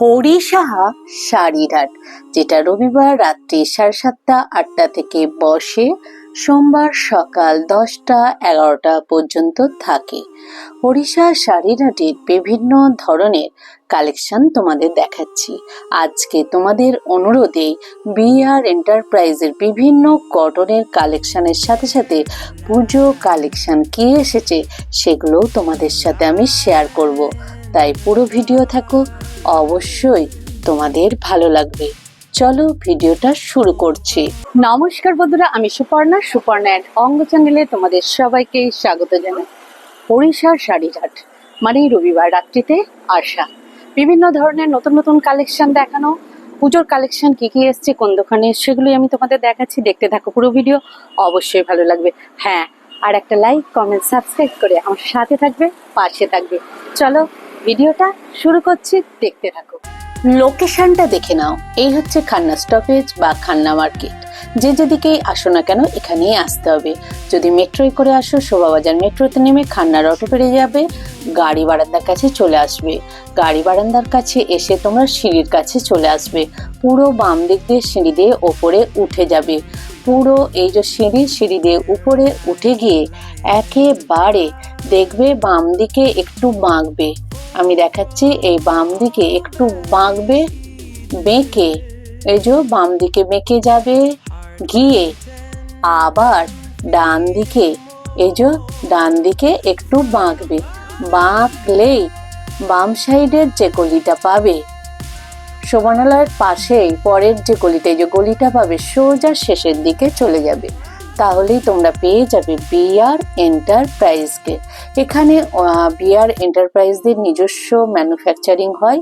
হরি সাহা শাড়িরহাট যেটা রবিবার রাত্রি সাড়ে সাতটা, আটটা থেকে বসে সোমবার সকাল দশটা, এগারোটা পর্যন্ত থাকে। হরিষা শাড়িরহাটের বিভিন্ন ধরনের কালেকশন তোমাদের দেখাচ্ছি। আজকে তোমাদের অনুরোধে বিআর এন্টারপ্রাইজের বিভিন্ন কটনের কালেকশনের সাথে সাথে পুজো কালেকশন কি এসেছে সেগুলোও তোমাদের সাথে আমি শেয়ার করব। তাই পুরো ভিডিও থাকো। অবশ্যই তোমাদের ভালো লাগবে। চলো ভিডিওটা শুরু করছি। নমস্কার বন্ধুরা, আমি সুপর্ণা। সুপর্ণা অ্যান্ড অঙ্গ চ্যানেলে তোমাদের সবাইকে স্বাগত জানাই। ওড়িশার শাড়িঘাট মানে রবিবার রাত্রিতে আসা। বিভিন্ন ধরনের নতুন নতুন কালেকশন দেখানো। পুজোর কালেকশন কি কি এসছে, কোন দোকানে সেগুলোই আমি তোমাদের দেখাচ্ছি। দেখতে থাকো পুরো ভিডিও। অবশ্যই ভালো লাগবে। হ্যাঁ আর একটা লাইক কমেন্ট সাবস্ক্রাইব করে আমার সাথে থাকবে, পাশে থাকবে। চলো ভিডিওটা শুরু করছি দেখতে থাকো। লোকেশনটা দেখে নাও। এই হচ্ছে খান্না স্টপেজ বা খান্না মার্কেট যে যেদিকেই আসো না কেন এখানেই আসতে হবে। যদি মেট্রোয় করে আসো, শোভাবাজার মেট্রোতে নেমে খান্নার অটো পেরে যাবে, গাড়ি বারান্দার কাছে চলে আসবে। গাড়ি বারান্দার কাছে এসে তোমরা সিঁড়ির কাছে চলে আসবে। পুরো বাম দিক দিয়ে সিঁড়ি দিয়ে ওপরে উঠে যাবে। পুরো এই যে সিঁড়ি সিঁড়ি দিয়ে উপরে উঠে গিয়ে একেবারে দেখবে বাম দিকে একটু বাঁকবে। আমি দেখাচ্ছি এই বাম দিকে একটু বাঁকবে, বেঁকে, এই যে বাম দিকে বেঁকে যাবে, গিয়ে আবার ডান দিকে, এই যে ডান দিকে একটু বাঁকবে, বাঁকলেই বাম সাইডের যে গলিটা পাবে শোভনালয়ের পাশেই পরের যে গলিটা, এই যে গলিটা পাবে, সোজা শেষের দিকে চলে যাবে। তাহলেই তোমরা পেয়ে যাবে বিআর এন্টারপ্রাইজকে এখানে বিআর এন্টারপ্রাইজদের নিজস্ব ম্যানুফ্যাকচারিং হয়।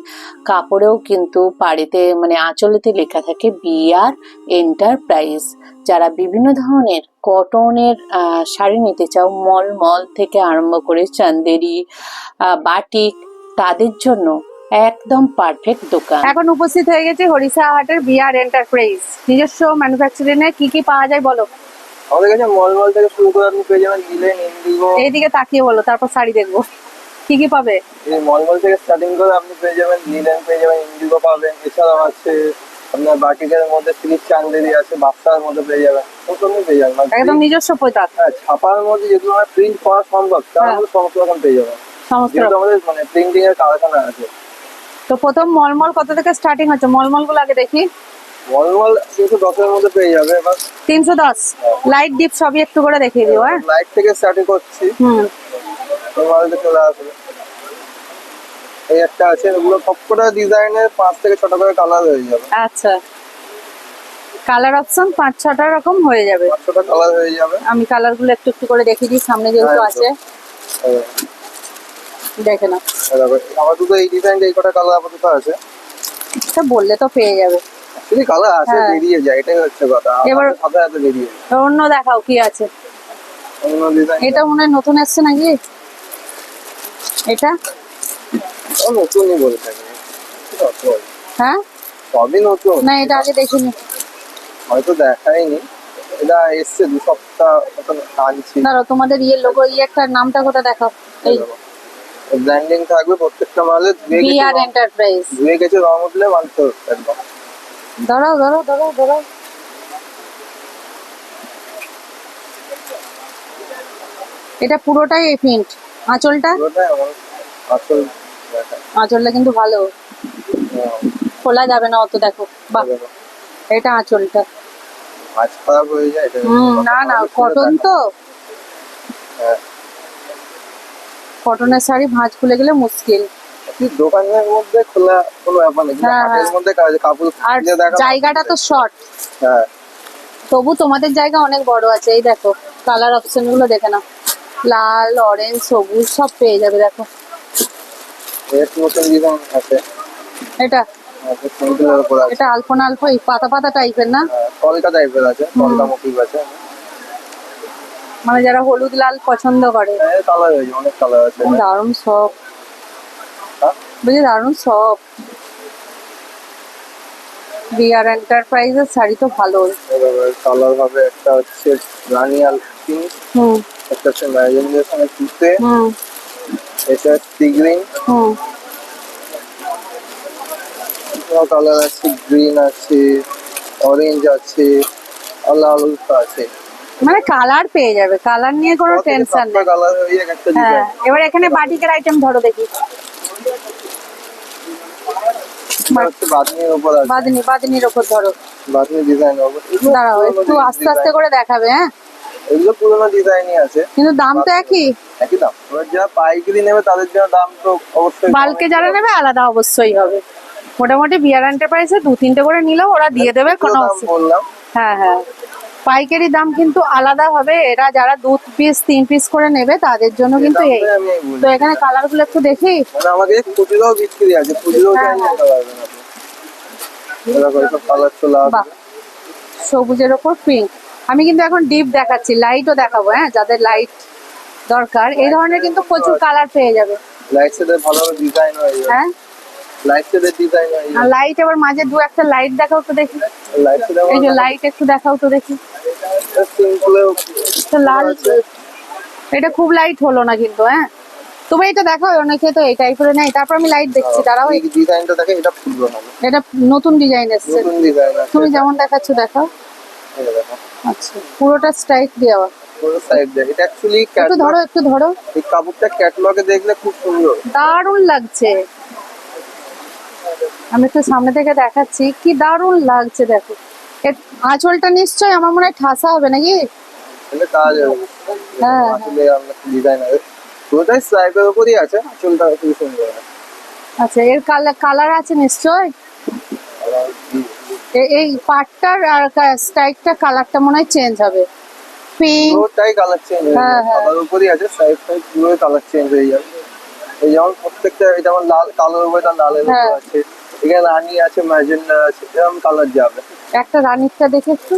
কাপড়েও কিন্তু পাড়েতে মানে আঁচলেতে লেখা থাকে বিআর এন্টারপ্রাইজ যারা বিভিন্ন ধরনের কটনের শাড়ি নিতে চাও, মল মল থেকে আরম্ভ করে চান্দেরি বাটিক, তাদের জন্য একদম পারফেক্ট দোকান। এখন উপস্থিত হয়ে গেছে হরিষা হাটের বিআর এন্টারপ্রাইজ নিজস্ব ম্যানুফ্যাকচারিং এ কি কি পাওয়া যায় বলো? আমাদের কাছে মলমল থেকে শুরু করে আপনি পেয়ে যাবেন ইন্ডিগো এইদিকে তাকিয়ে বলো তারপর শাড়ি দেখব। কি কি পাবে? এই মলমল থেকে স্টার্টিং করে আপনি পেয়ে যাবেন পেয়ে যাবেন ইন্ডিগো পাবেন এছাড়াও আছে আপনার বাটিকের মধ্যে চান্দেরি আছে বাক্সার মধ্যে পেয়ে যাবেন প্রথমে পেয়ে যাবেন। একদম নিজস্ব হ্যাঁ ছাপার মধ্যে যেগুলো আমার প্রিন্ট করা সম্ভব তার হ্যাঁ। মধ্যে সমস্ত রকম পেয়ে যাবেন। সমস্ত আমাদের মানে প্রিন্টিং এর কারখানা আছে। তো প্রথম মলমল কত থেকে স্টার্টিং হচ্ছে? মলমলগুলো আগে দেখি। মলমল কিন্তু দশের মধ্যে পেয়ে যাবে এবার তিনশো দশ। লাইট ডিপ সবই একটু করে দেখিয়ে দিও হ্যাঁ? লাইট থেকে স্টার্টিং করছি। হুম। তোমাদের চলে আসবে। এই একটা আছে এগুলো সবকটা ডিজাইনের পাঁচ থেকে ছটা করে কালার হয়ে যাবে। আচ্ছা। কালার অপশন পাঁচ ছটা রকম হয়ে যাবে। পাঁচ ছটা কালার হয়ে যাবে। আমি কালারগুলো একটু একটু করে দেখিয়ে দিই সামনে যেহেতু হ্যাঁ, আছে। এই দেখে না আপাতত এই ডিজাইনটা এই কটা কালার আপাতত আছে। বললে তো পেয়ে যাবে। যদি কালার আছে হ্যাঁ। বেরিয়ে যায় এটাই হচ্ছে কথা। এবার- এবার সাথে সাথে বেরিয়ে যায়। অন্য দেখাও কি আছে। এটা মনে হয় নতুন এসছে নাকি? এটা? নতুনই বলে থাকে হ্যাঁ? সবই নতুন। না এটা আগে দেখিনি। হয়তো দেখাইনি এটা এসছে দু সপ্তাহ আনছি। ধরো তোমাদের ইয়ে লোগো ইয়ে একটা নামটা কোথায় দেখাও। এই ব্র্যান্ডিং থাকবে প্রত্যেকটা মালে। ধুয়ে গেছে রং- উঠলে মানতে হচ্ছে ধরো ধরো ধরো ধরো এটা পুরোটাই এই প্রিন্ট আঁচলটা? আঁচলটা কিন্তু ভালো। হ্যাঁ, খোলা যাবে না অত দেখো। বাহ এটা আঁচলটা। হয়ে না না কটন তো। হ্যাঁ। কটনের শাড়ি ভাঁজ খুলে গেলে মুশকিল। দোকানের মধ্যে খোলা কোনো ব্যাপার নেই হ্যাঁ, হাটের হ্যাঁ। মধ্যে কাপড় আর জায়গাটা তো শর্ট হ্যাঁ। তবু তোমাদের জায়গা অনেক বড় আছে এই দেখো কালার অপশনগুলো দেখে নাও। লাল অরেঞ্জ সবুজ সব পেয়ে যাবে দেখো। এর নতুন ডিজাইন আছে। এটা? সিম্পলের এটা আলপনা আলপো এই পাতা পাতা টাইপের না? কলকা টাইপের আছে কলকা মোটিভ আছে। মানে যারা হলুদ লাল পছন্দ করে। কালার হয়েছে অনেক কালার আছে। দারুণ সব? বুঝলি দারুণ সব। বিআর এন্টারপ্রাইজের শাড়ি তো ভালো কালার হবে একটা হচ্ছে রানিয়াল পিঙ্ক হুম। একটা হচ্ছে ম্যাজেন্ডার সঙ্গে তুতে হুম। এটা সি গ্রিন হুম। কালার আছে গ্রিন আছে অরেঞ্জ আছে আছে। মানে কালার পেয়ে যাবে। কালার নিয়ে কোনো টেনশন নেই। হ্যাঁ এবার এখানে বাটিকের আইটেম ধরো দেখি। হচ্ছে উপর আছে। বাদনি বাদনির ধরো। বাদনি ডিজাইন হবে দাঁড়াও একটু আস্তে আস্তে করে দেখাবে হ্যাঁ? এগুলো পুরোনো ডিজাইনই আছে। কিন্তু দাম তো একই। একই দাম। এবার যারা পাইকারি নেবে তাদের জন্য দাম তো অবশ্যই বালকে যারা নেবে আলাদা অবশ্যই হবে। মোটামুটি বিয়ার এন্টারপ্রাইজে দু তিনটে করে নিলেও ওরা দিয়ে দেবে কোনো বললাম। হ্যাঁ হ্যাঁ। পাইকারি দাম কিন্তু আলাদা হবে। এরা যারা দু পিস তিন পিস করে নেবে তাদের জন্য কিন্তু এই। তো এখানে কালারগুলো একটু দেখি। মানে আমাদের খুচরোও বিক্রি আছে খুচরোও হ্যাঁ, আসবে। সবুজের ওপর পিঙ্ক আমি কিন্তু এখন ডিপ দেখাচ্ছি লাইটও দেখাবো হ্যাঁ যাদের লাইট দরকার। এই ধরনের কিন্তু প্রচুর কালার পেয়ে যাবে। লাইট ভালো ডিজাইন হয়ে যাবে। হ্যাঁ? লাইট এবার মাঝে দু একটা লাইট দেখাও তো দেখি। এই যে লাইট একটু দেখাও তো দেখি। লাল এটা খুব লাইট হলো না কিন্তু হ্যাঁ? তবে এটা দেখো অনেকে তো এই টাইপের নেই তারপর আমি লাইট দেখছি দাঁড়াও এই ডিজাইনটা দেখে এটা ফুলবে হবে এটা নতুন ডিজাইন এসছে। নতুন ডিজাইন তুমি যেমন দেখাচ্ছ দেখো। আচ্ছা পুরোটা স্ট্রাইক দেওয়া পুরো সাইড দিয়ে। এটা অ্যাকচুয়ালি একটু ধরো একটু ধরো। এই কাপড়টা ক্যাটালগে দেখলে খুব সুন্দর। দারুণ লাগছে। আমি একটু সামনে থেকে দেখাচ্ছি। কি দারুণ লাগছে দেখো। আঁচলটা নিশ্চয়ই আমার মনে হয় ঠাসা হবে নাকি? হ্যাঁ। পুরোটাই উপরই আছে সুন্দর আচ্ছা এর কালার কালার আছে নিশ্চয় এই পাটটার আর স্ট্রাইকটা কালারটা মনে হয় চেঞ্জ হবে। পিঙ্ক পুরোটাই কালার চেঞ্জ হ্যাঁ, হ্যাঁ। উপরই আছে কালার চেঞ্জ হয়ে যাবে। এই যেমন প্রত্যেকটা যেমন লাল কালোর উপরে তার লালের উপর। আছে। এখানে রানী আছে ম্যাজেন্ডা আছে এরকম কালার যাবে একটা রানিরটা দেখে একটু।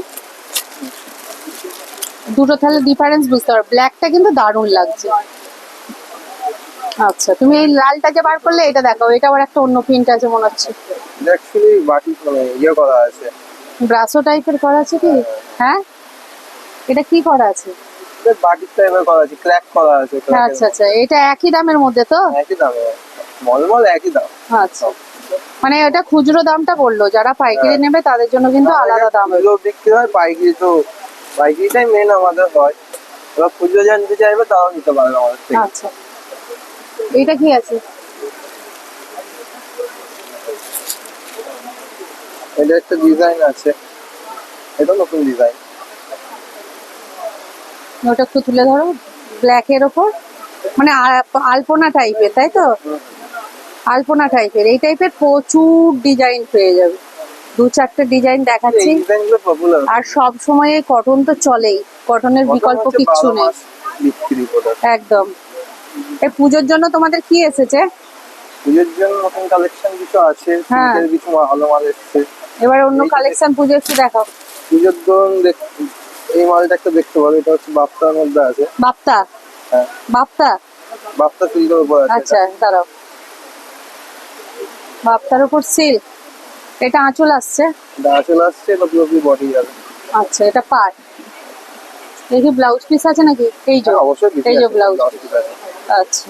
দুটো তাহলে ডিফারেন্স বুঝতে পারো। ব্ল্যাকটা কিন্তু দারুণ লাগছে। আচ্ছা তুমি এই লালটা যে বার করলে এটা দেখো এটা আবার একটা অন্য প্রিন্ট আছে মনে হচ্ছে। অ্যাকচুয়ালি বাটি ইয়ে করা আছে। ব্রাসো টাইপের করা আছে কি? হ্যাঁ? এটা কি করা আছে? বাটির টাইপের করা আছে ক্র্যাক করা আছে আচ্ছা আচ্ছা। এটা একই দামের মধ্যে তো। একই দামে। মলমল একই দাম। আচ্ছা। মানে এটা খুচরো দামটা বলল যারা পাইকারি হ্যাঁ। নেবে তাদের জন্য কিন্তু আলাদা দাম। খুচরো বিক্রি হয় পাইকারি তো পাইকারিটাই মেন আমাদের হয়। এবার খুচরো যা নিতে চাইবে তাও নিতে পারবে আমাদের থেকে। আচ্ছা। এটা কি আছে? এটা একটা ডিজাইন আছে। এটা নতুন ডিজাইন ওটা একটু তুলে ধরো ব্ল্যাক এর ওপর। মানে আলপনা টাইপের তাই তো? আলপনা টাইপের এই টাইপের প্রচুর ডিজাইন পেয়ে যাবে। দু চারটে ডিজাইন দেখাচ্ছি। আর সব সময় কটন তো চলেই। কটনের বিকল্প কিচ্ছু নেই। একদম। এই পুজোর জন্য তোমাদের কি এসেছে? পুজোর জন্য নতুন কালেকশন কিছু আছে। হ্যাঁ। কিছু ভালো মাল এসছে। এবার অন্য কালেকশন পুজো একটু দেখাও। পুজোর ধরুন দেখ- এই মালটা একটা দেখতে পারো। এটা হচ্ছে বাপ্তার মধ্যে আছে। বাপ্তা? হ্যাঁ। বাপ্তা? বাপ্তা সিল্কের উপর আছে। আচ্ছা দাঁড়াও। বাপ্তার উপর সিল্ক? এটা আঁচল আসছে? এটা চলে আসছে এটা পুরোপুরি বডি যাবে। আচ্ছা এটা পাট। দেখি ব্লাউজ পিস আছে নাকি? এই যে হ্যাঁ, এই যে ব্লাউজ আচ্ছা।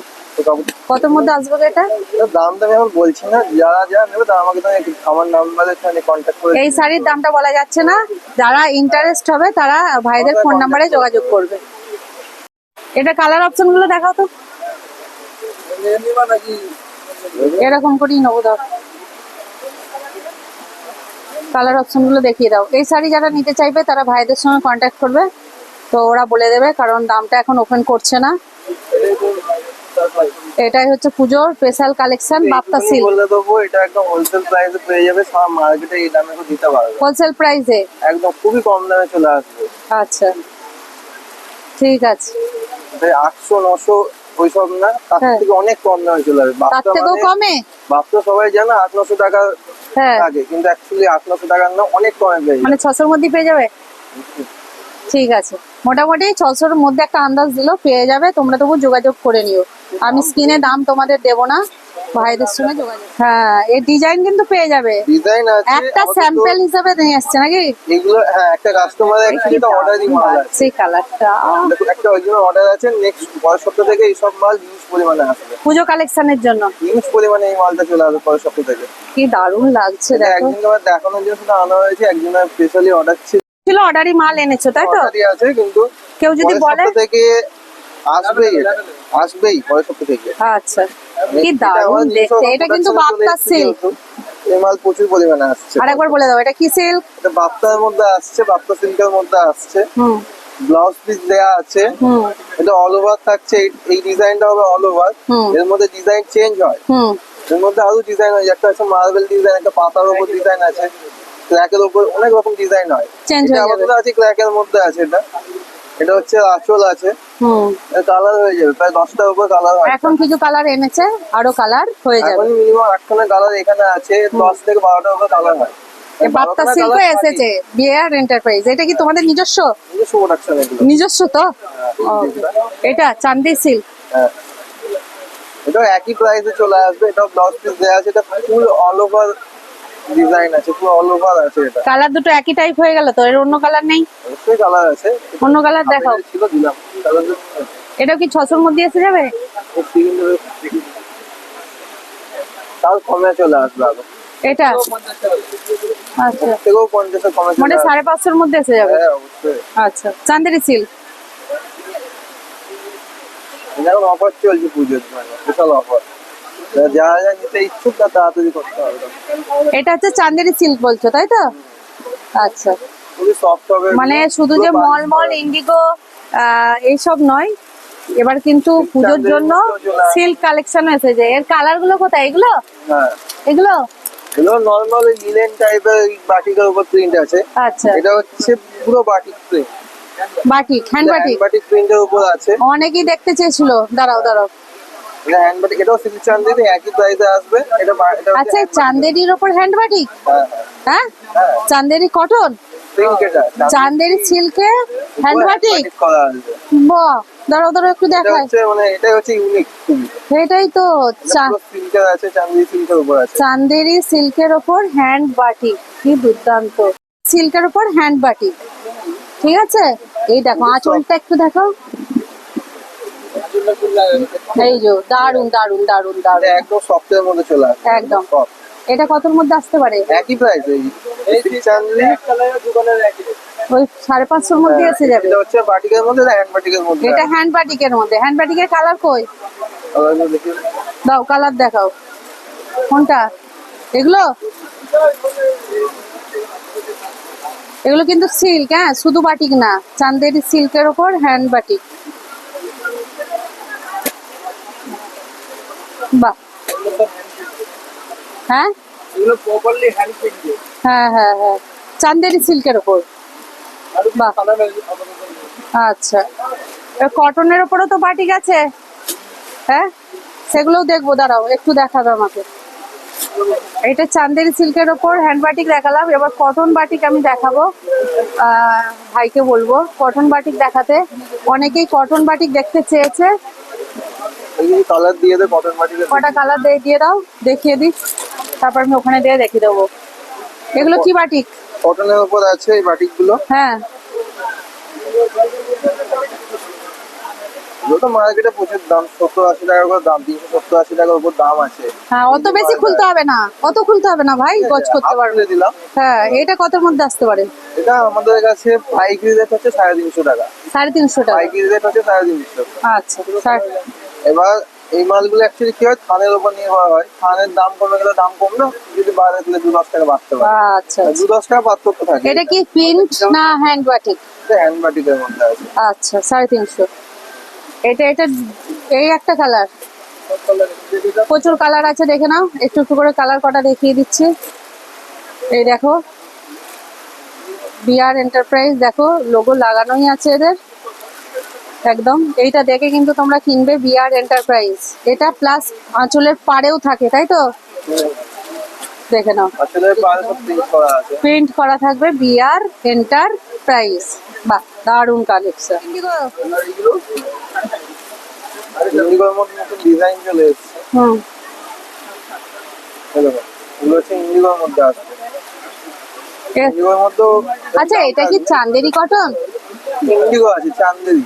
কত মধ্যে আসবে গো দাম দামটা আমি এখন বলছি না যারা যারা নেবে তারা আমাকে আমার নাম্বারের সাথে কন্ট্যাক্ট করে এই শাড়ির দামটা বলা যাচ্ছে না। যারা ইন্টারেস্ট হবে তারা ভাইদের ফোন নাম্বারে যোগাযোগ করবে। এটা কালার অপশনগুলো দেখাও তো। এরকম করেই নেব দাও কালার অপশনগুলো দেখিয়ে দাও। এই শাড়ি যারা নিতে চাইবে তারা ভাইদের সঙ্গে কন্ট্যাক্ট করবে। তো ওরা বলে দেবে কারণ দামটা এখন ওপেন করছে না। এটাই হচ্ছে পুজোর স্পেশাল কালেকশন বাপ্তা সিল্ক বলে দেবো এটা একদম হোলসেল প্রাইসে পেয়ে যাবে সারা মার্কেটে এই দামে দিতে পারবে। হোলসেল প্রাইসে একদম খুবই কম দামে চলে আসবে। আচ্ছা। ঠিক আছে। আটশো নশো ওইসব না তার হ্যাঁ। থেকে অনেক কম দামে চলে আসবে তার থেকেও কমে? বাচ্চা সবাই জানে আট নশো টাকা লাগে কিন্তু অ্যাকচুয়ালি আট নশো টাকার না অনেক কমে পেয়ে যাবে। মানে ছশোর মধ্যে পেয়ে যাবে? ঠিক আছে। মোটামুটি ছশোর মধ্যে একটা আন্দাজ দিলো পেয়ে যাবে তোমরা তবু যোগাযোগ করে নিও। আমি স্ক্রিনে দাম তোমাদের দেবো না। ভাইদের সঙ্গে যোগাযোগ হ্যাঁ এর ডিজাইন কিন্তু পেয়ে যাবে। ডিজাইন আছে একটা স্যাম্পল হিসাবে নিয়ে আসছে নাকি? এগুলো হ্যাঁ একটা কাস্টমার অ্যাকচুয়ালি অর্ডারই মাল সেই কালারটা দেখুন একটা অরিজিনাল অর্ডার আছে নেক্সট পরের সপ্তাহ থেকে এইসব মাল হিউজ পরিমাণে আসবে। পুজো কালেকশনের জন্য। হিউজ পরিমাণে এই মালটা চলে আসবে পরের সপ্তাহ থেকে। কি দারুণ লাগছে দেখো। একদিন দেখানোর জন্য শুধু আনা হয়েছে একজনের স্পেশালি অর্ডার ছিল। ছিল অর্ডারই মাল এনেছো তাই তো? অর্ডারই আছে কিন্তু কেউ যদি বলে সপ্তাহ থেকে আসবেই আসবেই পরের সপ্তাহ থেকে আচ্ছা। কি দারুণ দেখতে। এটা কিন্তু এসেছে সিল্ক এই মাল প্রচুর পরিমাণে আসছে। আরেকবার বলে দাও এটা কি সিল্ক এটা বাপ্তার মধ্যে আসছে বাপ্তা সিল্কের মধ্যে আসছে। হুম। ব্লাউজ পিস দেয়া আছে। হুম। এটা অল ওভার থাকছে এই- ডিজাইনটা হবে অল ওভার হুম। এর মধ্যে ডিজাইন চেঞ্জ হয়। হুম। এর মধ্যে আরও ডিজাইন হয় একটা আছে মার্বেল ডিজাইন একটা পাতার উপর ডিজাইন আছে। ক্র্যাকের উপর অনেক রকম ডিজাইন হয়। এটা হয়ে যাবে। আমাদের আছে ক্র্যাকের মধ্যে আছে এটা। এটা হচ্ছে আঁচল আছে। হুম। কালার হয়ে যাবে প্রায় দশটার উপর কালার হয়। এখন কিছু কালার এনেছে আরও কালার হয়ে যাবে। এখন মিনিমাম আটখানা কালার এখানে আছে দশ থেকে বারোটার উপর কালার হয়। বাপ্তা সিল্ক এসেছে বিয়ার এন্টারপ্রাইজ এটা কি তোমাদের নিজস্ব? নিজস্ব তো? এটা চান্দি সিল্ক হ্যাঁ। এটাও একই প্রাইসে চলে আসবে ব্লাউজ পিস দেওয়া আছে এটা ফুল অল ওভার ডিজাইন আছে পুরো অল ওভার আছে এটা। কালার দুটো একই টাইপ হয়ে গেল তো? এর অন্য কালার নেই? অবশ্যই কালার আছে। অন্য কালার দেখাও। আপনাদের ছিল দিলাম। কালার এটাও কি ছশোর মধ্যে এসে যাবে? তাও কমে চলে আসবে আরও এটা? আচ্ছা। থেকেও পঞ্চাশে কমে মানে আসবে। সাড়ে পাঁচশোর মধ্যে এসে যাবে? হ্যাঁ অবশ্যই। আচ্ছা। চান্দেরি সিল্ক এটা এখন অফার চলছে পুজোর মানে বিশাল অফার যারা যা নিতে ইচ্ছুক তা তাড়াতাড়ি করতে হবে। এটা হচ্ছে চান্দেরি সিল্ক বলছো তাই তো? আচ্ছা। খুবই সফট হবে। মানে শুধু যে মলমল ইন্ডিগো এইসব নয় এবার কিন্তু পুজোর জন্য। সিল্ক কালেকশন এসেছে। এর কালারগুলো কোথায়? এগুলো? হ্যাঁ। এগুলো? এগুলো নর্মাল টাইপের বাটিকের উপর প্রিন্ট আছে। আচ্ছা। এটা হচ্ছে পুরো batik print batik hand batik batik প্রিন্টের উপর আছে। অনেকেই দেখতে চেয়েছিল। দাঁড়াও দাঁড়াও। এটা হ্যান্ড বাটিক এটাও সিল্ক চান্দেরি একই প্রাইসে আসবে। এটা এটা আচ্ছা চান্দেরির ওপর হ্যান্ড বাটিক হ্যাঁ হ্যাঁ? চান্দেরি কটন চান্দেরি সিল্কে হ্যান্ড বাটিক বাহ দাঁড়াও দাঁড়াও একটু দেখাই। মানে এটাই হচ্ছে ইউনিক এটাই তো সিল্কের আছে চান্দেরি সিল্কের উপর আছে। চান্দেরি সিল্কের ওপর হ্যান্ড বাটিক কি দুর্দান্ত। সিল্কের ওপর হ্যান্ড বাটিক ঠিক আছে? এই দেখো আঁচলটা একটু দেখো এই যে দারুণ দারুণ দারুণ দারুণ একদম সফটের মধ্যে চলে আসবে একদম। এটা কতর মধ্যে আসতে পারে? একই প্রাইস এই সিল্ক চান্দেরি ওই সাড়ে পাঁচশোর মধ্যে এসে যাবে। এটা হচ্ছে বাটিকের মধ্যে হ্যান্ড বাটিকের মধ্যে। এটা হ্যান্ড বাটিকের মধ্যে। হ্যান্ড বাটিকের কালার কই? দাও কালার দেখাও। কোনটা? এগুলো? এগুলো কিন্তু সিল্ক হ্যাঁ? শুধু বাটিক না। চান্দেরি সিল্কের ওপর হ্যান্ড বাটিক। বাহ হ্যাঁ? এগুলো প্রপারলি হ্যান্ড প্রিন্টেড হ্যাঁ হ্যাঁ হ্যাঁ। চান্দেরি সিল্কের ওপর। বাহ আচ্ছা। কটনের ওপরও তো বাটিক আছে হ্যাঁ? সেগুলোও দেখব দাঁড়াও একটু দেখাবে আমাকে। এটা চান্দেরি সিল্কের ওপর হ্যান্ড বাটিক দেখালাম। এবার কটন বাটিক আমি দেখাবো। ভাইকে বলব কটন বাটিক দেখাতে। অনেকেই কটন বাটিক দেখতে চেয়েছে। এই কালার দিয়ে দে কটন মাটিতে কটা কালার দিয়ে দিয়ে দাও দেখিয়ে দিই। তারপর আমি ওখানে দিয়ে দেখিয়ে দেবো। এগুলো কি বাটিক? কটনের উপর আছে এই বাটিকগুলো হ্যাঁ তো মার্কেটে প্রচুর দাম সত্তর আশি টাকা করে দাম তিনশো সত্তর আশি টাকার উপর দাম আছে। হ্যাঁ অত বেশি খুলতে হবে না। অত খুলতে হবে না ভাই গজ করতে পারবে। দিলাম। হ্যাঁ এটা কতর মধ্যে আসতে পারে? এটা আমাদের কাছে পাইকারি রেট হচ্ছে সাড়ে তিনশো টাকা। সাড়ে তিনশো টাকা। পাইকারি রেট হচ্ছে সাড়ে তিনশো আচ্ছা সাড়ে- এবার এই মালগুলো অ্যাকচুয়ালি কি হয়? থানের উপর নির্ভর হয়। থানের দাম কমে গেলে দাম কমলো যদি বাড়ে তাহলে দু দশ টাকা বাড়তে পারে। আচ্ছা দু দশ টাকা পার্থক্য থাকে। এটা কি প্রিন্ট না হ্যান্ড বাটিক হ্যান্ড বাটিকের মধ্যে আছে। আচ্ছা সাড়ে তিনশো। এটা এটা এই একটা কালার প্রচুর কালার আছে দেখে নাও। একটু একটু করে কালার কটা দেখিয়ে দিচ্ছি। এই দেখো বিআর এন্টারপ্রাইজ দেখো লোগো লাগানোই আছে এদের। একদম। এইটা দেখে কিন্তু তোমরা কিনবে বিআর এন্টারপ্রাইজ এটা প্লাস আঁচলের পাড়েও থাকে তাই তো? দেখে নাও। প্রিন্ট করা আছে। প্রিন্ট করা থাকবে বিআর এন্টারপ্রাইজ বাহ দারুণ কালেকশন ডিজাইন চলে এসেছে। হুম। মধ্যে আসবে আচ্ছা এটা কি চান্দেরি কটন ইন্ডিগো আছে চান্দেরি।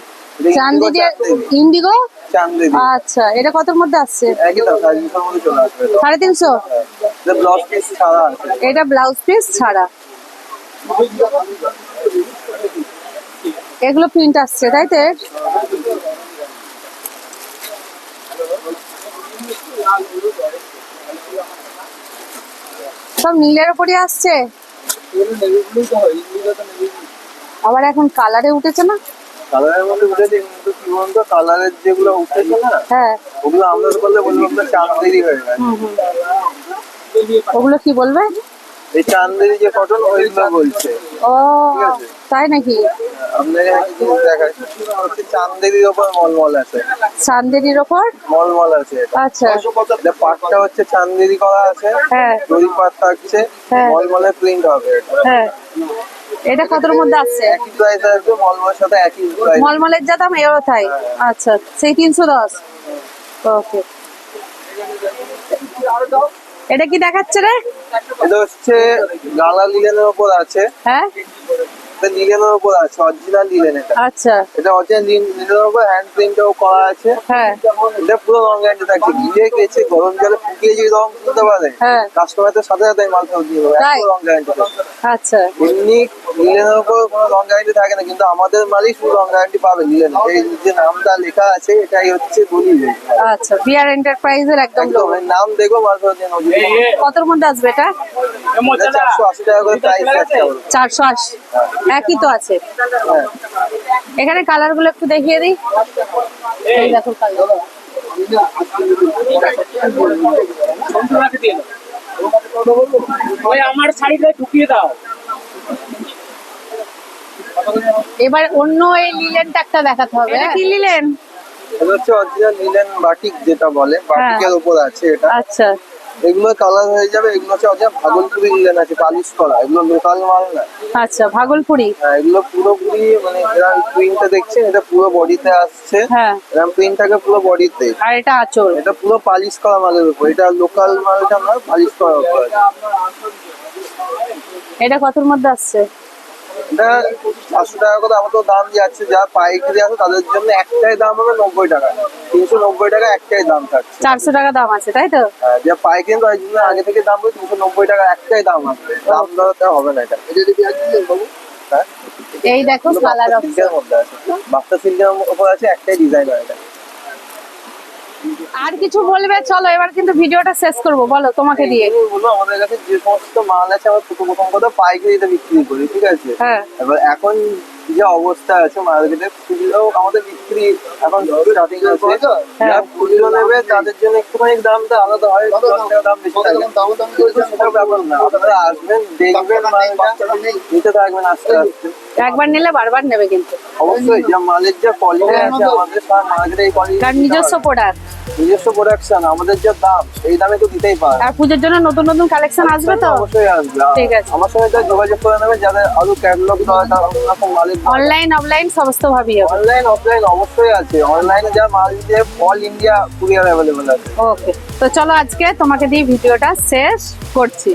ইন্ডিগো আচ্ছা এটা কতর মধ্যে আসছে? সাড়ে তিনশো? এটা ব্লাউজ পিস ছাড়া এগুলো প্রিন্ট আসছে তাই তো? সব নীলের উপরই আসছে? আবার এখন কালারে উঠেছে না? কালারের মধ্যে উঠেছে কিন্তু কি বলতো কালারের যেগুলো উঠেছে না হ্যাঁ। ওগুলো আমরা করলে বলব আপনার চান্দেরি হয়ে গেছে ওগুলো কি বলবে? এই চান্দেরি যে কটন ওইগুলো বলছে। ও। তাই নাকি? চান্দেরির ওপর মলমল আছে। চান্দেরির ওপর? মলমল আছে আচ্ছা। এটা পাটটা হচ্ছে চান্দেরি করা আছে। হ্যাঁ। দড়ি পাট থাকছে। হ্যাঁ। মলমলে প্রিন্ট হবে হ্যাঁ। এটা কতর মধ্যে একই প্রাইস মলমলের সাথে একই প্রাইস মলমলের যা দাম এরও তাই? আচ্ছা সেই তিনশো দশ। ওকে। এটা কি দেখাচ্ছে রে? এটা হচ্ছে গালা লিলেনের ওপর আছে। হ্যাঁ। এটা লিলেনের আছে অরিজিনাল লিলেন এটা। আচ্ছা। এটা অরিজিনাল লিলেনের ওপর হ্যান্ড প্রিন্টও করা আছে। হ্যাঁ। এটা পুরো রং গ্যারান্টি থাকছে ভিজে গেছে গরম জলে ফুটিয়ে যদি রং তুলতে পারে হ্যাঁ। কাস্টমারদের সাথে সাথে মাল ফেরত দিয়ে দেবে। রং গ্যারান্টি আচ্ছা। এমনি লিলেনের উপর কোনো রং গ্যারান্টি থাকে না কিন্তু আমাদের মালই শুধু রং গ্যারান্টি পাবে লিলেন এই যে নামটা লেখা আছে এটাই হচ্ছে দলিল আচ্ছা বিআর এন্টারপ্রাইজের একদম একদম নাম দেখব মাল ফেরত কতর মধ্যে আসবে এটা? চারশো আশি টাকা করে প্রাইস আছে। ওর। চারশো আশি। একই তো আছে। হ্যাঁ এখানে কালারগুলো একটু দেখিয়ে দিই। এই দেখো কালার ওই আমার শাড়িটা ঢুকিয়ে দাও। এবার অন্য এই লিলেনটা একটা দেখাতে হবে এটা কি লিলেন? এটা হচ্ছে অরিজিনাল লিলেন বাটিক যেটা বলে বাটিকের উপর আছে এটা। আচ্ছা। এগুলো কালার হয়ে যাবে এগুলো হচ্ছে অরিজিনাল ভাগলপুরি লিলেন আছে পালিশ করা। এগুলো লোকাল মাল না। আচ্ছা ভাগলপুরি? হ্যাঁ, এগুলো পুরোপুরি মানে এরকম প্রিন্টটা দেখছেন এটা পুরো বডিতে আসছে। হ্যাঁ। এরকম প্রিন্ট থাকে পুরো বডিতে আর এটা আঁচল? এটা পুরো পালিশ করা মালের উপর। এটা লোকাল মালটা আমরা পালিশ করা উপর। এটা কতর মধ্যে আসছে? এটা পাঁচশো টাকা করে আমাদের দাম যাচ্ছে যা পাইকারি আছে তাদের জন্য একটাই দাম হবে নব্বই টাকা। তিনশো নব্বই টাকা একটাই দাম থাকছে। চারশো টাকা দাম আছে তাই তো? হ্যাঁ, যা পাইকারি তার জন্য আগে থেকে দাম হবে তিনশো নব্বই টাকা একটাই দাম আসবে দাম দরতে হবে না এটা। হ্যাঁ? এই দেখো এগুলো কালার আছে। বাচ্চা সিল্কের উপর আছে একটাই ডিজাইন হয় এটা। আর কিছু বলবে চলো এবার কিন্তু ভিডিওটা শেষ করব বলো তোমাকে দিয়ে বলব আমাদের কাছে যে সমস্ত মাল আছে আমরা প্রথম প্রথম কথা পাইকারিতে বিক্রি করি ঠিক আছে হ্যাঁ এবার এখন যে অবস্থা আছে মার্কেটে খুচরো আমাদের বিক্রি এখন স্টার্টিং আছে যারা খুচরো নেবে তাদের জন্য একটুখানি দামটা আলাদা হয় দশ টাকা দাম বেশি থাকে সেটার ব্যাপার না আপনারা আসবেন দেখবেন মালটা নিতে থাকবেন আস্তে আস্তে একবার নিলে বারবার নেবে কিন্তু। অবশ্যই যা মালের যা কোয়ালিটি আছে আমাদের তার মার্কেটে এই কোয়ালিটি কারণ নিজস্ব প্রোডাক্ট নিজস্ব প্রোডাকশন আমাদের যা দাম এই দামে তো দিতেই পারে। আর পুজোর জন্য নতুন নতুন কালেকশন আসবে তো? অবশ্যই আসবে। ঠিক আছে। আমার সঙ্গে তাই যোগাযোগ করে নেবেন যাদের আরও ক্যাটালগ দরকার মালের অনলাইন অফলাইন সমস্ত হবে। অনলাইন অফলাইন অবশ্যই আছে। অনলাইনে যা মাল দিয়ে অল ইন্ডিয়া কুরিয়ার অ্যাভেলেবেল আছে। ওকে তো চলো আজকে তোমাকে দিয়ে ভিডিওটা শেষ করছি।